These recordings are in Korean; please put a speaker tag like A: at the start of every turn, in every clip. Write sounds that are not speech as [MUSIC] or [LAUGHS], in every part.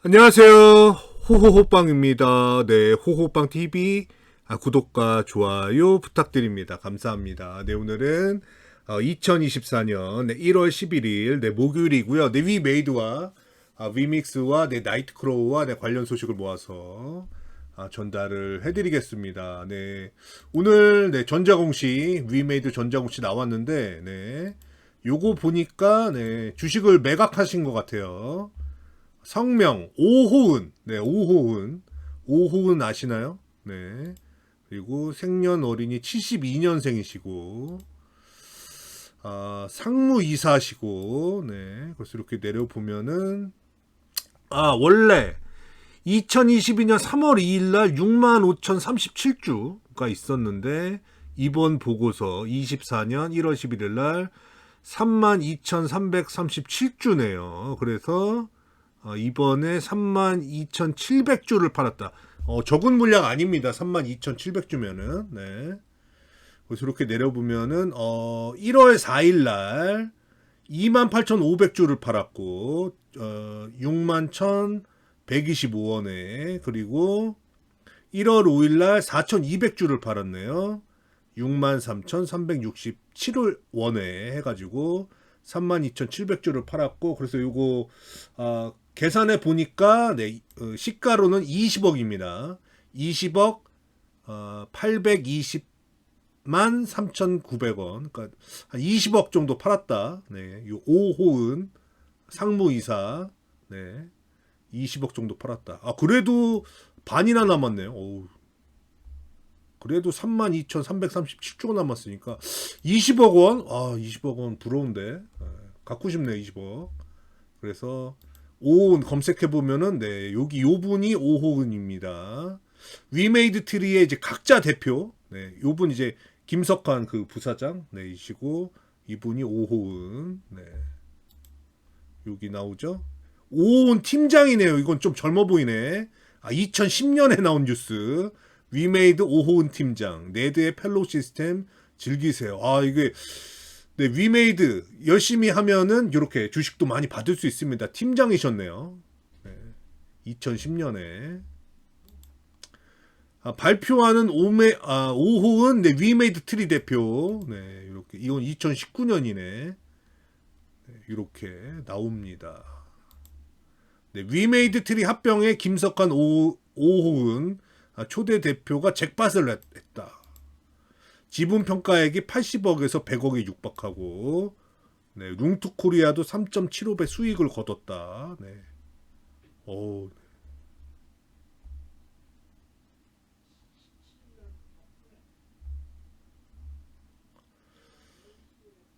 A: 안녕하세요. 호호호빵입니다. 네, 호호빵 TV 아, 구독과 좋아요 부탁드립니다. 감사합니다. 네, 오늘은 어, 2024년 네, 1월 11일 네, 목요일이고요. 네, 위메이드와 아, 위믹스와 네, 나이트크로우와 네, 관련 소식을 모아서 아, 전달을 해드리겠습니다. 네, 오늘 네, 전자공시 위메이드 전자공시 나왔는데 네, 요거 보니까 네, 주식을 매각하신 것 같아요. 성명 오호은 네 오호은 오호은 아시나요? 네 그리고 생년월일이 72년생이시고 아 상무이사시고 네 그래서 이렇게 내려보면은 아 원래 2022년 3월 2일 날 65,037주가 있었는데 이번 보고서 24년 1월 11일 날 32,337주네요. 그래서 어, 이번에 32,700주를 팔았다. 어, 적은 물량 아닙니다. 32,700주면은. 네. 그래서 이렇게 내려보면은 어, 1월 4일 날 28,500주를 팔았고 어, 61,125원에 그리고 1월 5일 날 4,200주를 팔았네요. 63,367원에 해가지고 32,700주를 팔았고 그래서 요거 아, 계산해 보니까 네, 어, 시가로는 20억입니다. 20억 어, 820만 3,900원. 그러니까 한 20억 정도 팔았다. 네. 요 오호은 상무이사 네. 20억 정도 팔았다. 아, 그래도 반이나 남았네요. 어우. 그래도 32,337조가 남았으니까 20억 원? 아, 20억 원 부러운데. 네, 갖고 싶네요, 20억. 그래서 오호은 검색해 보면은 네, 여기 요 분이 오호은입니다. 위메이드 트리의 이제 각자 대표. 네, 요분 이제 김석환 그 부사장 네, 이시고 이분이 오호은. 네. 여기 나오죠? 오호은 팀장이네요. 이건 좀 젊어 보이네. 아, 2010년에 나온 뉴스. 위메이드 오호은 팀장, 네드의 펠로우 시스템 즐기세요. 아, 이게 네, 위메이드 열심히 하면은 이렇게 주식도 많이 받을 수 있습니다. 팀장이셨네요. 네, 2010년에 아, 발표하는 오메 아, 오호은 네, 위메이드 트리 대표. 네, 이렇게 이건 2019년이네. 네, 이렇게 나옵니다. 네, 위메이드 트리 합병에 김석환 오, 오호은 아, 초대 대표가 잭팟을 했다. 지분 평가액이 80억에서 100억에 육박하고 네, 룽투 코리아도 3.75배 수익을 거뒀다. 네. 오.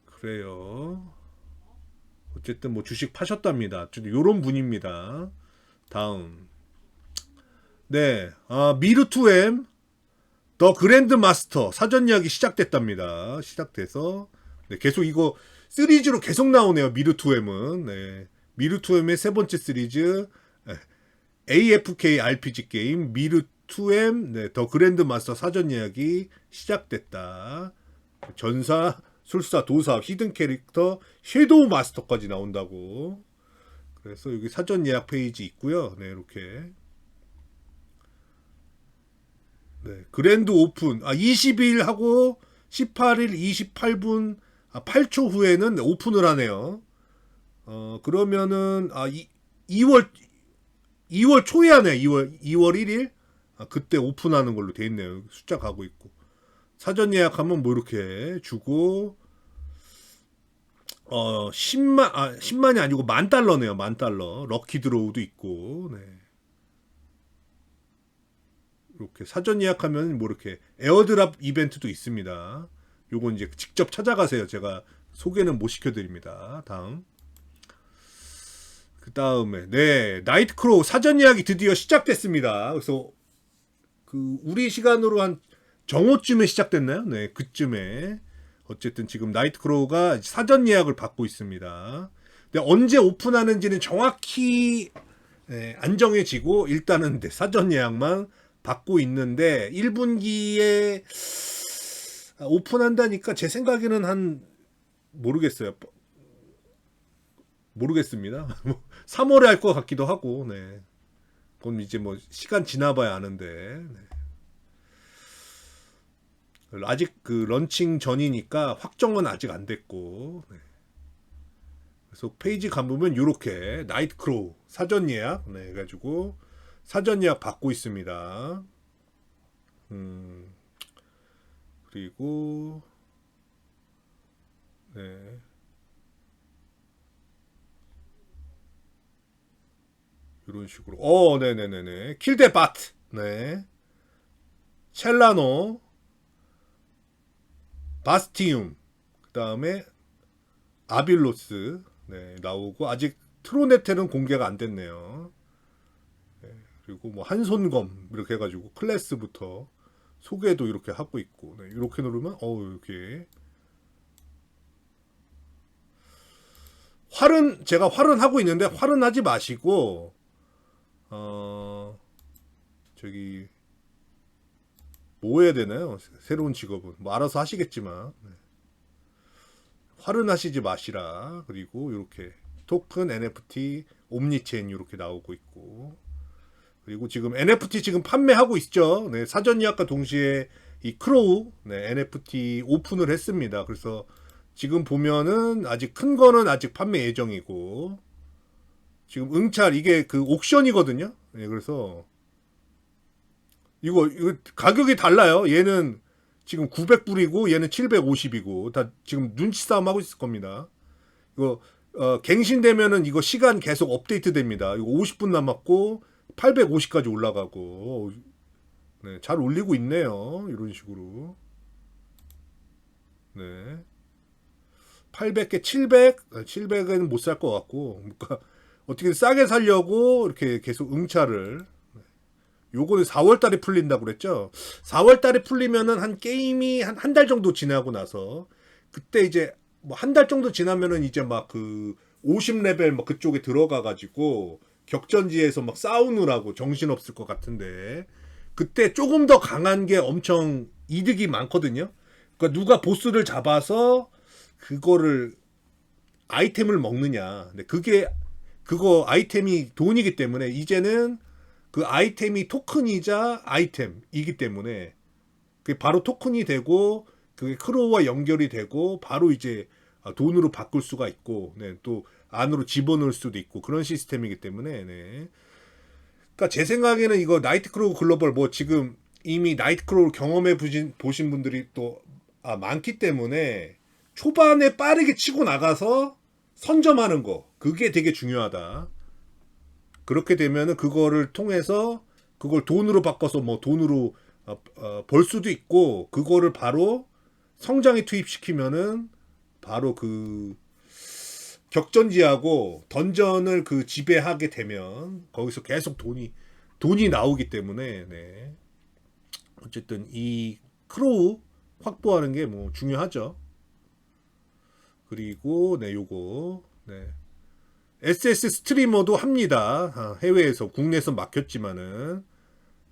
A: 그래요. 어쨌든 뭐 주식 파셨답니다. 요런 분입니다. 다음. 네, 아, 미르2M 더 그랜드 마스터 사전 이야기 시작됐답니다. 시작돼서 네, 계속 이거 시리즈로 계속 나오네요. 미르2M은 네, 미르2M의 세 번째 시리즈 AFK RPG 게임 미르2M 네, 더 그랜드 마스터 사전 이야기 시작됐다. 전사, 술사, 도사, 히든 캐릭터, 섀도우 마스터까지 나온다고. 그래서 여기 사전 예약 페이지 있고요. 네, 이렇게 네, 그랜드 오픈. 아, 20일 하고 18일 28분 아, 8초 후에는 오픈을 하네요. 어, 그러면은 아, 이, 2월 2월 초에 하네. 2월 2월 1일. 아, 그때 오픈하는 걸로 돼 있네요. 숫자 가고 있고. 사전 예약하면 뭐 이렇게 주고 어 10만 아 10만이 아니고 만 달러네요. 만 달러. 럭키 드로우도 있고. 네. 이렇게 사전 예약하면 뭐 이렇게 에어드랍 이벤트도 있습니다. 요건 이제 직접 찾아가세요. 제가 소개는 못 시켜드립니다. 다음. 그 다음에, 네, 나이트크로우 사전 예약이 드디어 시작됐습니다. 그래서, 그, 우리 시간으로 한 정오쯤에 시작됐나요? 네, 그쯤에. 어쨌든 지금 나이트크로우가 사전 예약을 받고 있습니다. 근데 언제 오픈하는지는 정확히 네, 안 정해지고, 일단은 네, 사전 예약만 받고 있는데 1분기에 오픈한다니까 제 생각에는 한 모르겠어요. 모르겠습니다. [LAUGHS] 3월에 할 것 같기도 하고, 네. 그럼 이제 뭐 시간 지나봐야 아는데 네. 아직 그 런칭 전이니까 확정은 아직 안 됐고 네. 그래서 페이지 가보면 이렇게 나이트 크로우 사전 예약 네, 해가지고 사전 예약 받고 있습니다. 음 그리고 네. 이런 식으로. 어, 네네네네. 킬데 바트. 네. 첼라노. 바스티움. 그 다음에 아빌로스. 네, 나오고, 아직 트로네텔은 공개가 안 됐네요. 네, 그리고 뭐 한손검. 이렇게 해가지고 클래스부터 소개도 이렇게 하고 있고. 네, 이렇게 누르면, 어우, 이렇게. 활은, 제가 활은 하고 있는데, 활은 하지 마시고, 어 저기 뭐 해야 되나요? 새로운 직업은 뭐 알아서 하시겠지만 네. 활은 하시지 마시라 그리고 이렇게 토큰 NFT 옴니체인 이렇게 나오고 있고 그리고 지금 NFT 지금 판매하고 있죠. 네, 사전 예약과 동시에 이 크로우 네, NFT 오픈을 했습니다. 그래서 지금 보면은 아직 큰 거는 아직 판매 예정이고 지금 응찰 이게 그 옥션이거든요. 예, 그래서 이거 이거 가격이 달라요. 얘는 지금 900불이고 얘는 750이고 다 지금 눈치 싸움 하고 있을 겁니다. 이거 어, 갱신되면은 이거 시간 계속 업데이트 됩니다. 이거 50분 남았고 850까지 올라가고 네, 잘 올리고 있네요. 이런 식으로. 네. 800개 700, 700은 못 살 것 같고, 그러니까 어떻게 싸게 살려고 이렇게 계속 응차를 요거는 4월 달에 풀린다고 그랬죠. 4월 달에 풀리면은 한 게임이 한 한 달 정도 지나고 나서 그때 이제 뭐 한 달 정도 지나면은 이제 막 그 50레벨 막 그쪽에 들어가 가지고 격전지에서 막 싸우느라고 정신 없을 것 같은데 그때 조금 더 강한 게 엄청 이득이 많거든요. 그러니까 누가 보스를 잡아서 그거를 아이템을 먹느냐. 근데 그게 그거 아이템이 돈이기 때문에 이제는 그 아이템이 토큰이자 아이템이기 때문에 그게 바로 토큰이 되고 그게 크로우와 연결이 되고 바로 이제 돈으로 바꿀 수가 있고 네, 또 안으로 집어넣을 수도 있고 그런 시스템이기 때문에 네. 그러니까 제 생각에는 이거 나이트 크로우 글로벌 뭐 지금 이미 나이트 크로우 경험해 보신, 보신 분들이 또 아, 많기 때문에 초반에 빠르게 치고 나가서 선점하는 거 그게 되게 중요하다. 그렇게 되면은 그거를 통해서 그걸 돈으로 바꿔서 뭐 돈으로 어, 어, 벌 수도 있고 그거를 바로 성장에 투입시키면은 바로 그 격전지하고 던전을 그 지배하게 되면 거기서 계속 돈이 돈이 나오기 때문에 네. 어쨌든 이 크로우 확보하는 게 뭐 중요하죠. 그리고 네 요거 네. SS 스트리머도 합니다. 아, 해외에서 국내에서 막혔지만은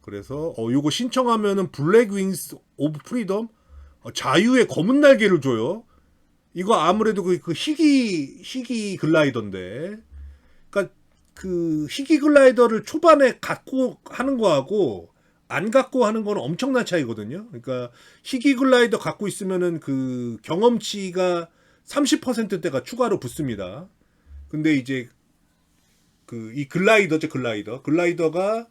A: 그래서 어 요거 신청하면은 블랙 윙스 오브 프리덤 어, 자유의 검은 날개를 줘요. 이거 아무래도 그, 그 희귀 희귀 글라이더인데, 그러니까 그 희귀 글라이더를 초반에 갖고 하는 거하고 안 갖고 하는 거는 엄청난 차이거든요. 그러니까 희귀 글라이더 갖고 있으면은 그 경험치가 30%대가 추가로 붙습니다. 근데 이제 그 이 글라이더죠 글라이더 글라이더가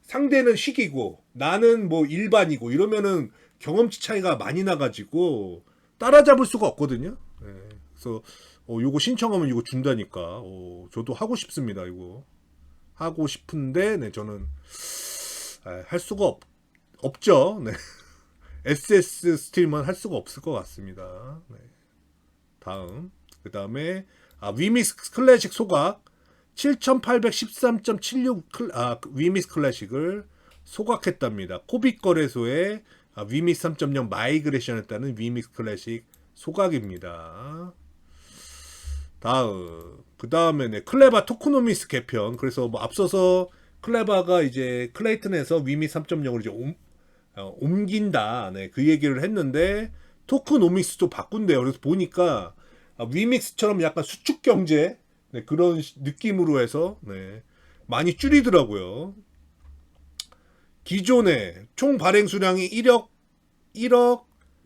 A: 상대는 식이고 나는 뭐 일반이고 이러면은 경험치 차이가 많이 나가지고 따라잡을 수가 없거든요. 네. 그래서 어, 요거 신청하면 이거 준다니까 어, 저도 하고 싶습니다. 이거 하고 싶은데 네, 저는 아, 할 수가 없, 없죠. 네. [LAUGHS] SS 스틸만 할 수가 없을 것 같습니다. 네. 다음 그 다음에 아, 위미스 클래식 소각 7813.76 아, 위미스 클래식을 소각했답니다. 코빅 거래소에 아, 위믹스 3.0 마이그레이션 했다는 위믹스 클래식 소각입니다. 다음 그 다음에 네, 클레바 토크노미스 개편 그래서 뭐 앞서서 클레바가 이제 클레이튼에서 위믹스 3.0으로 이제 옴, 어, 옮긴다 네, 그 얘기를 했는데 토크노믹스도 바꾼대요. 그래서 보니까 아, 위믹스처럼 약간 수축 경제 네, 그런 느낌으로 해서 네, 많이 줄이더라고요. 기존에 총 발행 수량이 1억 1억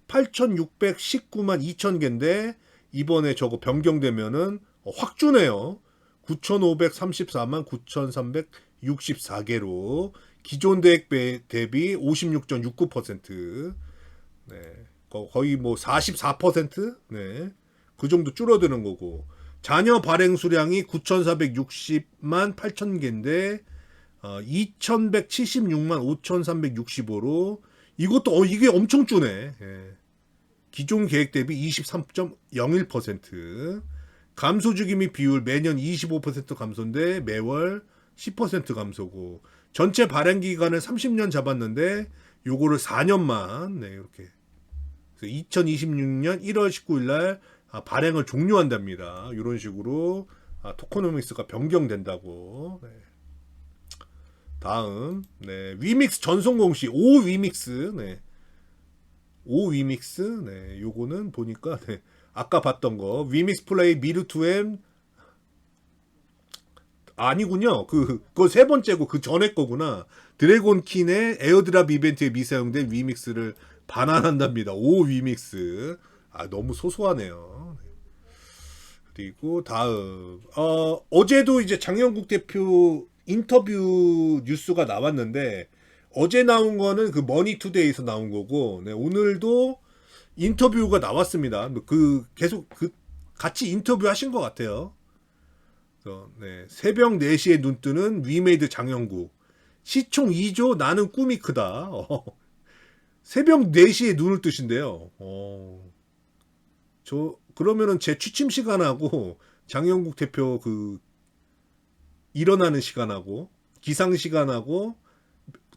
A: 8,619만 2천 개인데 이번에 저거 변경되면은 어, 확 주네요. 9,534만 9,364개로 기존 대액 배- 대비 56.69%. 네. 거- 거의 뭐 44%? 네. 그 정도 줄어드는 거고. 자녀 발행 수량이 9,460만 8천 개인데 어, 2,176만 5,365로 이것도 어, 이게 엄청 주네. 예. 기존 계획 대비 23.01% 감소 주기 및 비율 매년 25% 감소인데 매월 10% 감소고 전체 발행 기간을 30년 잡았는데 요거를 4년만 네, 이렇게 2026년 1월 19일 날 아, 발행을 종료한답니다. 이런 식으로 아, 토코노믹스가 변경된다고. 네. 다음 네, 위믹스 전송 공시 5 위믹스 네. 5 위믹스 네, 요거는 보니까 네, 아까 봤던 거 위믹스 플레이 미르 투엠 아니군요. 그 그거 세 번째고 그 전에 거구나. 드래곤 킨의 에어드랍 이벤트에 미사용된 위믹스를 반환한답니다. 5 위믹스. 아 너무 소소하네요. 그리고 다음 어 어제도 이제 장영국 대표 인터뷰 뉴스가 나왔는데 어제 나온 거는 그 머니투데이에서 나온 거고 네, 오늘도 인터뷰가 나왔습니다. 그 계속 그 같이 인터뷰 하신 것 같아요. 그래서, 네, 새벽 4시에 눈 뜨는 위메이드 장영국 시총 2조 나는 꿈이 크다. 어, [LAUGHS] 새벽 4시에 눈을 뜨신대요. 어, 저 그러면은 제 취침 시간하고 장영국 대표 그 일어나는 시간하고 기상 시간하고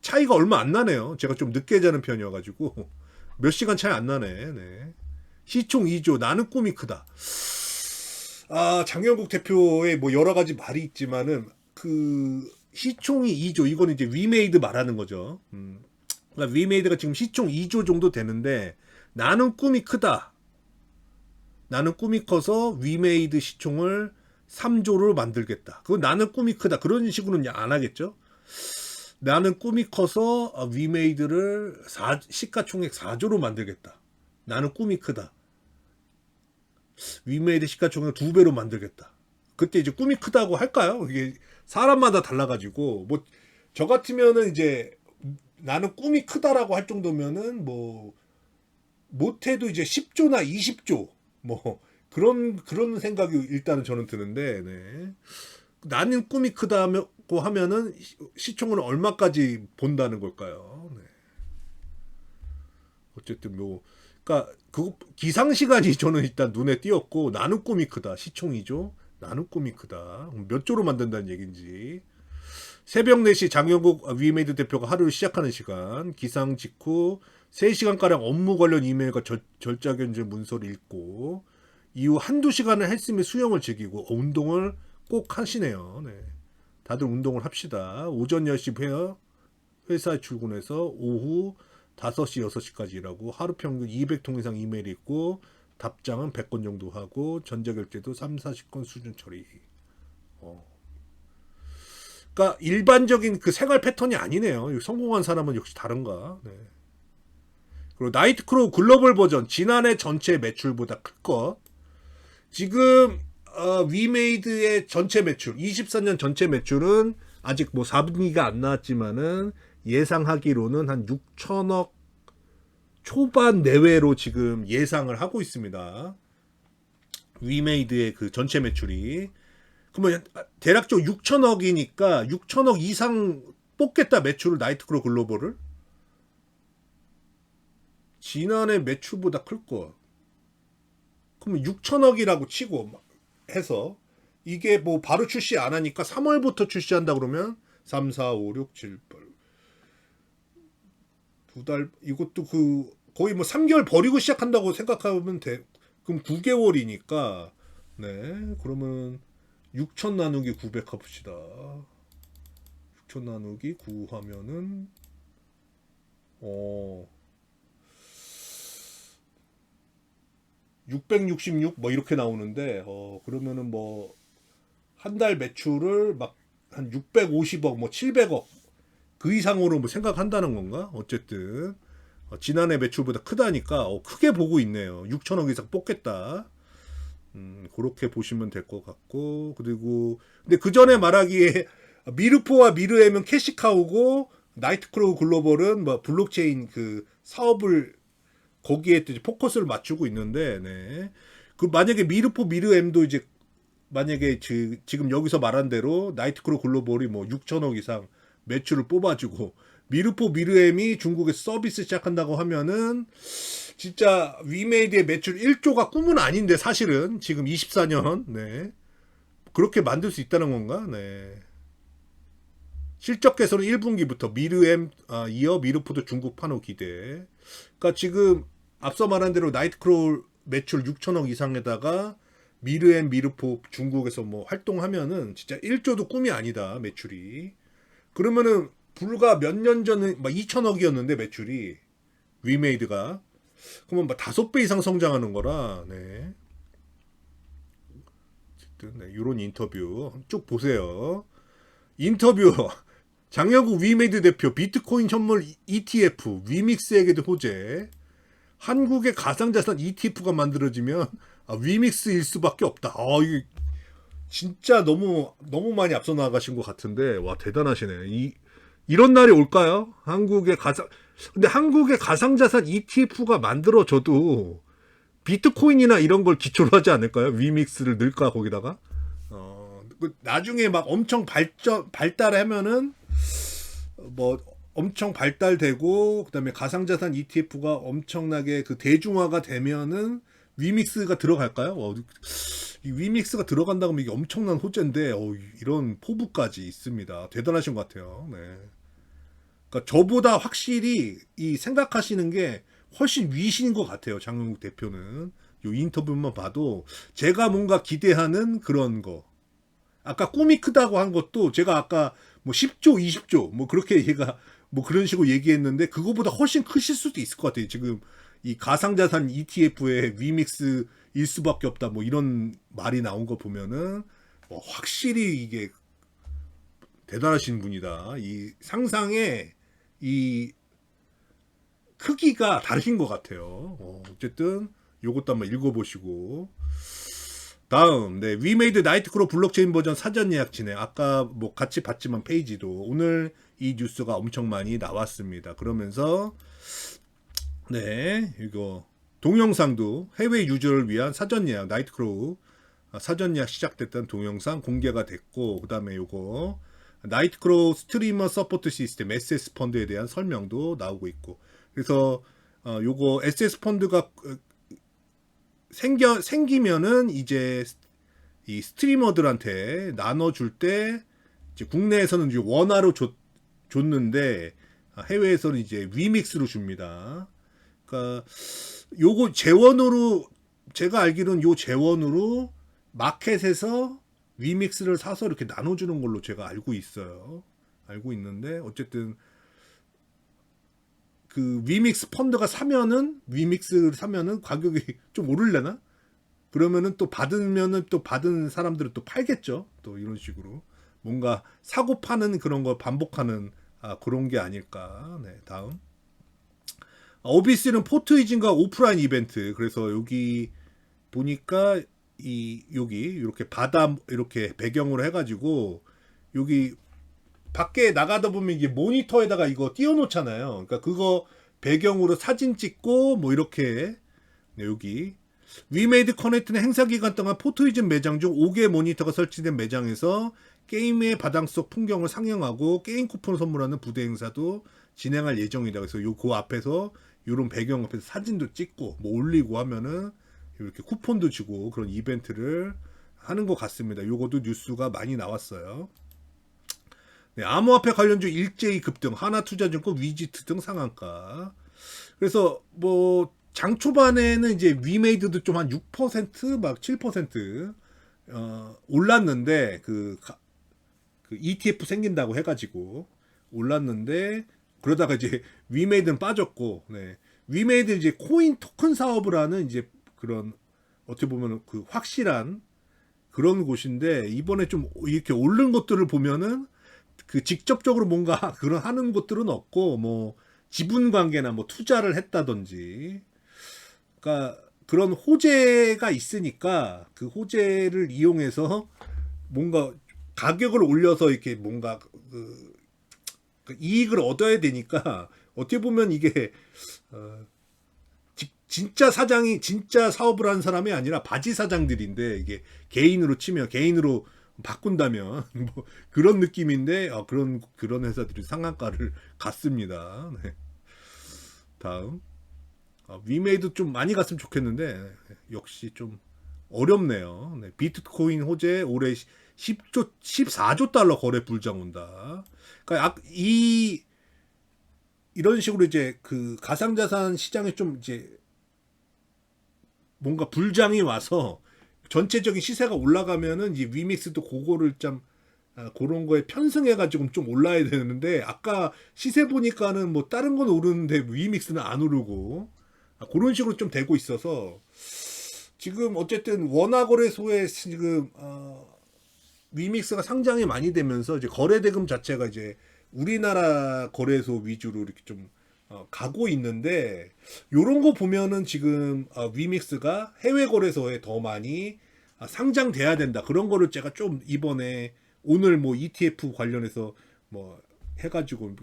A: 차이가 얼마 안 나네요. 제가 좀 늦게 자는 편이어가지고 몇 시간 차이 안 나네. 네. 시총 2조 나는 꿈이 크다. 아 장영국 대표의 뭐 여러 가지 말이 있지만은 그 시총이 2조 이거는 이제 위메이드 말하는 거죠. 음. 그러니까 위메이드가 지금 시총 2조 정도 되는데 나는 꿈이 크다. 나는 꿈이 커서 위메이드 시총을 3조로 만들겠다. 그건 나는 꿈이 크다. 그런 식으로는 안 하겠죠. 나는 꿈이 커서 어, 위메이드를 4, 시가총액 4조로 만들겠다. 나는 꿈이 크다. 위메이드 시가총액 두 배로 만들겠다. 그때 이제 꿈이 크다고 할까요? 이게 사람마다 달라가지고 뭐 저 같으면은 이제 나는 꿈이 크다라고 할 정도면은 뭐 못해도 이제 10조나 20조 뭐 그런 그런 생각이 일단은 저는 드는데 네. 나는 꿈이 크다고 하면은 시- 시총을 얼마까지 본다는 걸까요? 네. 어쨌든 뭐 그러니까 그 기상 시간이 저는 일단 눈에 띄었고 나는 꿈이 크다 시총이죠. 나는 꿈이 크다. 몇 조로 만든다는 얘긴지. 새벽 4시 장영국 위메이드 대표가 하루를 시작하는 시간, 기상 직후 3시간가량 업무 관련 이메일과 절, 절자 견제 문서를 읽고, 이후 한두 시간을 헬스 및 수영을 즐기고, 어, 운동을 꼭 하시네요. 네. 다들 운동을 합시다. 오전 10시 회, 회사에 출근해서 오후 5시, 6시까지 일하고, 하루 평균 200통 이상 이메일이 있고, 답장은 100건 정도 하고, 전자결제도 3, 40건 수준 처리. 어. 그러니까 일반적인 그 생활 패턴이 아니네요. 성공한 사람은 역시 다른가. 네. 그리고 나이트크로우 글로벌 버전 지난해 전체 매출보다 클 것. 지금 어, 위메이드의 전체 매출, 24년 전체 매출은 아직 뭐 4분기가 안 나왔지만은 예상하기로는 한 6천억 초반 내외로 지금 예상을 하고 있습니다. 위메이드의 그 전체 매출이. 그러면 대략적으로 6천억이니까 6천억 이상 뽑겠다 매출을 나이트크로 글로벌을 지난해 매출보다 클 거. 그러면 6천억이라고 치고 막 해서 이게 뭐 바로 출시 안 하니까 3월부터 출시한다 그러면 3, 4, 5, 6, 7, 8 두 달 이것도 그 거의 뭐 3개월 버리고 시작한다고 생각하면 돼. 그럼 9개월이니까 네 그러면 6천 나누기 900 합시다. 6천 나누기 9 하면은 어 666 뭐 이렇게 나오는데 어 그러면은 뭐 한 달 매출을 막 한 650억, 뭐 700억 그 이상으로 뭐 생각한다는 건가? 어쨌든 어, 지난해 매출보다 크다니까 어, 크게 보고 있네요. 6천억 이상 뽑겠다. 음, 그렇게 보시면 될 것 같고 그리고 근데 그 전에 말하기에 [LAUGHS] 미르포와 미르엠은 캐시카우고 나이트크로우 글로벌은 뭐 블록체인 그 사업을 거기에 또 이제 포커스를 맞추고 있는데 네. 그 만약에 미르포 미르엠도 이제 만약에 지, 지금 여기서 말한 대로 나이트크로우 글로벌이 뭐 6천억 이상 매출을 뽑아주고 미르포 미르엠이 중국에서 서비스 시작한다고 하면은 진짜 위메이드의 매출 1조가 꿈은 아닌데 사실은 지금 24년. 네. 그렇게 만들 수 있다는 건가? 네. 실적 개선은 1분기부터 미르엠 아, 이어 미르포도 중국 판호 기대. 그러니까 지금 앞서 말한 대로 나이트크롤 매출 6천억 이상에다가 미르엠 미르포 중국에서 뭐 활동하면은 진짜 1조도 꿈이 아니다 매출이 그러면은 불과 몇 년 전에 막 2천억이었는데 매출이 위메이드가 그러면 막 다섯 배 이상 성장하는 거라 네. 어쨌든 네, 이런 인터뷰 쭉 보세요. 인터뷰 [LAUGHS] 장영국 위메이드 대표 비트코인 현물 ETF 위믹스에게도 호재. 한국의 가상자산 ETF가 만들어지면 아, 위믹스일 수밖에 없다. 아 이게 진짜 너무 너무 많이 앞서 나가신 것 같은데 와 대단하시네. 이 이런 날이 올까요? 한국의 가상 근데 한국의 가상자산 ETF가 만들어져도 비트코인이나 이런 걸 기초로 하지 않을까요? 위믹스를 넣을까 거기다가 어, 그 나중에 막 엄청 발전 발달하면은 뭐 엄청 발달되고 그다음에 가상자산 ETF가 엄청나게 그 대중화가 되면은 위믹스가 들어갈까요? 어, 이 위믹스가 들어간다고 하면 이게 엄청난 호재인데 어, 이런 포부까지 있습니다. 대단하신 것 같아요. 네. 그러니까 저보다 확실히 이 생각하시는 게 훨씬 위신인 것 같아요. 장영국 대표는 요 인터뷰만 봐도 제가 뭔가 기대하는 그런 거. 아까 꿈이 크다고 한 것도 제가 아까 뭐 10조, 20조 뭐 그렇게 얘가 뭐 그런 식으로 얘기했는데 그거보다 훨씬 크실 수도 있을 것 같아요. 지금 이 가상자산 ETF의 위믹스일 수밖에 없다. 뭐 이런 말이 나온 거 보면은 뭐 확실히 이게 대단하신 분이다. 이 상상의 이 크기가 다르신 것 같아요. 어, 어쨌든 요것도 한번 읽어보시고 다음. 네 위메이드 나이트크로 블록체인 버전 사전 예약 진행. 아까 뭐 같이 봤지만 페이지도 오늘 이 뉴스가 엄청 많이 나왔습니다. 그러면서 네 이거 동영상도 해외 유저를 위한 사전 예약 나이트크로우 아, 사전 예약 시작됐던 동영상 공개가 됐고 그다음에 요거 나이트크로우 스트리머 서포트 시스템 SS 펀드에 대한 설명도 나오고 있고. 그래서 어, 요거 SS 펀드가 어, 생겨 생기면은 이제 이 스트리머들한테 나눠줄 때 이제 국내에서는 이제 원화로 줬, 줬는데 아, 해외에서는 이제 위믹스로 줍니다. 그러니까 요거 재원으로 제가 알기로는 요 재원으로 마켓에서 위믹스를 사서 이렇게 나눠주는 걸로 제가 알고 있어요. 알고 있는데 어쨌든 그 위믹스 펀드가 사면은 위믹스를 사면은 가격이 [LAUGHS] 좀 오를려나? 그러면은 또 받으면은 또 받은 사람들은 또 팔겠죠. 또 이런 식으로 뭔가 사고 파는 그런 걸 반복하는 아, 그런 게 아닐까. 네, 다음. 오비스는 포트 이진과 오프라인 이벤트. 그래서 여기 보니까 이 여기 이렇게 바다 이렇게 배경으로 해가지고 여기 밖에 나가다 보면 이게 모니터에다가 이거 띄워놓잖아요. 그러니까 그거 배경으로 사진 찍고 뭐 이렇게 네, 여기 위메이드 커넥트는 행사 기간 동안 포토이즘 매장 중 5개 모니터가 설치된 매장에서 게임의 바닥 속 풍경을 상영하고 게임 쿠폰을 선물하는 부대 행사도 진행할 예정이다. 그래서 요 그 앞에서 요런 배경 앞에서 사진도 찍고 뭐 올리고 하면은 이렇게 쿠폰도 주고 그런 이벤트를 하는 것 같습니다. 요것도 뉴스가 많이 나왔어요. 네, 암호화폐 관련주 일제히 급등, 하나투자증권 위지트 등 상한가. 그래서 뭐 장 초반에는 이제 위메이드도 좀 한 6%막 7% 어, 올랐는데 그, 가, 그 ETF 생긴다고 해가지고 올랐는데 그러다가 이제 [LAUGHS] 위메이드는 빠졌고, 네. 위메이드 이제 코인 토큰 사업을 하는 이제 그런 어떻게 보면 그 확실한 그런 곳인데 이번에 좀 이렇게 오른 것들을 보면은 그 직접적으로 뭔가 [LAUGHS] 그런 하는 것들은 없고 뭐 지분 관계나 뭐 투자를 했다든지. 그러니까 그런 호재가 있으니까 그 호재를 이용해서 뭔가 가격을 올려서 이렇게 뭔가 그, 그 이익을 얻어야 되니까 어떻게 보면 이게 어, 지- 진짜 사장이 진짜 사업을 하는 사람이 아니라 바지 사장들인데 이게 개인으로 치면 개인으로 바꾼다면 [LAUGHS] 뭐 그런 느낌인데 어, 그런 그런 회사들이 상한가를 [LAUGHS] 갔습니다. 네. 다음 어, 위메이도 좀 많이 갔으면 좋겠는데 역시 좀 어렵네요. 네, 비트코인 호재 올해 10조 14조 달러 거래 불장 온다. 그러니까 악- 이 이런 식으로 이제 그 가상자산 시장에 좀 이제 뭔가 불장이 와서 전체적인 시세가 올라가면은 이제 위믹스도 그거를 좀 아, 그런 거에 편승해가지고 좀 올라야 되는데 아까 시세 보니까는 뭐 다른 건 오르는데 위믹스는 안 오르고 아, 그런 식으로 좀 되고 있어서 지금 어쨌든 원화 거래소에 지금 어, 위믹스가 상장이 많이 되면서 이제 거래 대금 자체가 이제 우리나라 거래소 위주로 이렇게 좀 어, 가고 있는데 요런 거 보면은 지금 어, 위믹스가 해외 거래소에 더 많이 아, 상장돼야 된다 그런 거를 제가 좀 이번에 오늘 뭐 ETF 관련해서 뭐 해가지고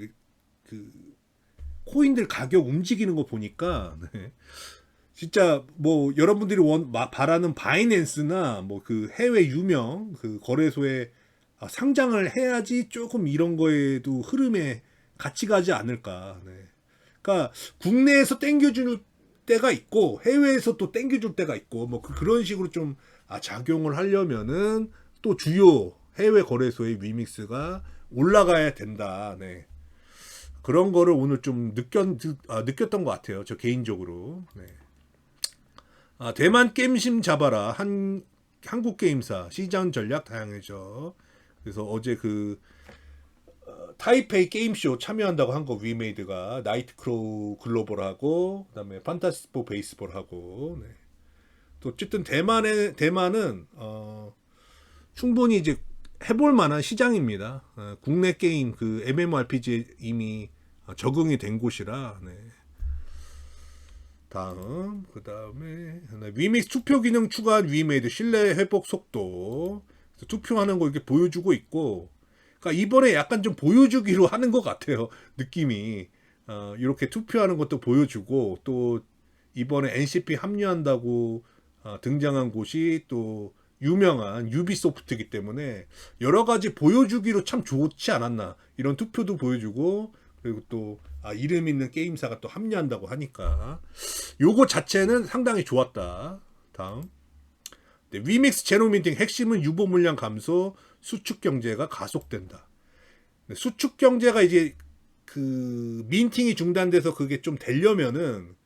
A: 그 코인들 가격 움직이는 거 보니까 네. 진짜 뭐 여러분들이 원 마- 바라는 바이낸스나 뭐 그 해외 유명 그 거래소에 아, 상장을 해야지 조금 이런 거에도 흐름에 같이 가지 않을까. 네. 그러니까 국내에서 땡겨주는 때가 있고 해외에서 또 땡겨줄 때가 있고 뭐 그- 그런 식으로 좀 아, 작용을 하려면은 또 주요 해외 거래소의 위믹스가 올라가야 된다. 네. 그런 거를 오늘 좀 느꼈, 아, 느꼈던 것 같아요. 저 개인적으로. 네. 아, 대만 게임심 잡아라. 한, 한국 게임사. 시장 전략 다양해져. 그래서 어제 그, 어, 타이페이 게임쇼 참여한다고 한 거 위메이드가 나이트 크로우 글로벌하고 그다음에 판타스포 베이스볼하고 네. 또 어쨌든 대만의 대만은 어 충분히 이제 해볼 만한 시장입니다. 어, 국내 게임 그 MMORPG 이미 어, 적응이 된 곳이라. 네. 다음 그 다음에 위믹스 투표 기능 추가한 위메이드 신뢰 회복 속도 투표하는 거 이렇게 보여주고 있고. 그러니까 이번에 약간 좀 보여주기로 하는 것 같아요. 느낌이 어, 이렇게 투표하는 것도 보여주고 또 이번에 NCP 합류한다고 어, 등장한 곳이 또 유명한 유비소프트이기 때문에 여러 가지 보여주기로 참 좋지 않았나 이런 투표도 보여주고 그리고 또 아, 이름 있는 게임사가 또 합류한다고 하니까 요거 자체는 상당히 좋았다. 다음 네, 위믹스 제로 민팅 핵심은 유보 물량 감소, 수축 경제가 가속된다. 네, 수축 경제가 이제 그 민팅이 중단돼서 그게 좀 되려면은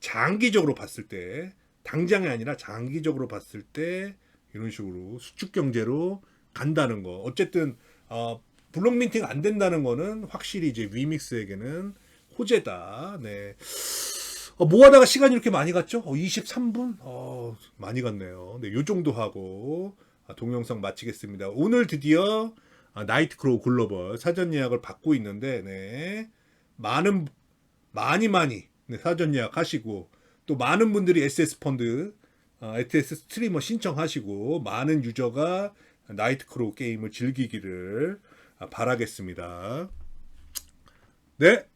A: 장기적으로 봤을 때 당장이 아니라 장기적으로 봤을 때 이런 식으로 수축 경제로 간다는 거. 어쨌든 어, 블록 민팅 안 된다는 거는 확실히 이제 위믹스에게는 호재다. 네. 어, 뭐 하다가 시간이 이렇게 많이 갔죠? 어, 23분? 어, 많이 갔네요. 네, 요 정도 하고 아, 동영상 마치겠습니다. 오늘 드디어 아, 나이트 크로우 글로벌 사전 예약을 받고 있는데, 네. 많은, 많이 많이 네, 사전 예약하시고, 또 많은 분들이 SS 펀드, 어, SS 스트리머 신청하시고, 많은 유저가 나이트 크로우 게임을 즐기기를 아, 바라겠습니다. 네.